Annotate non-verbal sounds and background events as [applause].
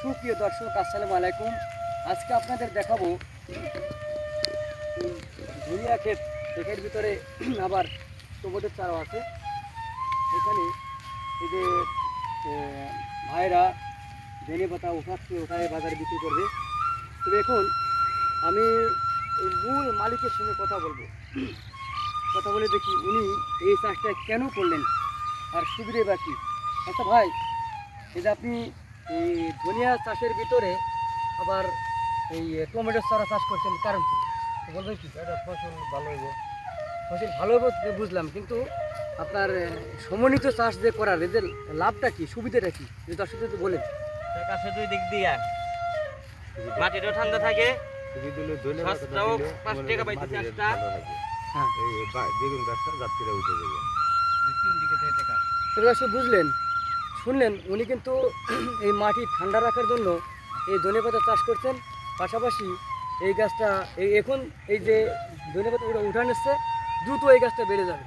সুপ্রিয় দর্শক, আসসালামু আলাইকুম। আজকে আপনাদের দেখাবো ধনিয়া ক্ষেত। ক্ষেতের ভিতরে [clears throat] আবার টমেটোর চারাও আছে। এখানে এই যে ভাইরা ধনে পাতা উঠাচ্ছে ওখানে বাজারে বিক্রি করবে। তো এখন আমি মূল মালিকের সঙ্গে কথা বলব। [clears throat] কথা বলে দেখি উনি এই চাষটা কেন করলেন, আর সুবিধে বা কী? আচ্ছা ভাই যে আপনি এই ধনিয়া চাষের ভিতরে আবার এই টমেটোর চারা চাষ করছেন কারণ কি? তো বলবেন কি? এটা ফসল ভালো হইব। ফসল ভালো হবে তো বুঝলাম কিন্তু আপনার সমন্বিত চাষ যে করার এদের লাভটা কি? সুবিধাটা কি? যদি দর্শকদের একটু বলেন। কাছে দুই দিক দিয়া। মাটিটাও ঠান্ডা থাকে যদি সস্তাও পাঁচ টাকা। হ্যাঁ। বেগুন গাছটা যাত্রীরা উঠে যাবে। দর্শক বুঝলেন শুনলেন, উনি কিন্তু [clears throat] এই মাটি ঠান্ডা রাখার জন্য এই ধনেপাতা চাষ করছেন। পাশাপাশি এই গাছটা, এই এখন এই যে ধনেপাতা উঠান এসছে, দ্রুত এই গাছটা বেড়ে যাবে।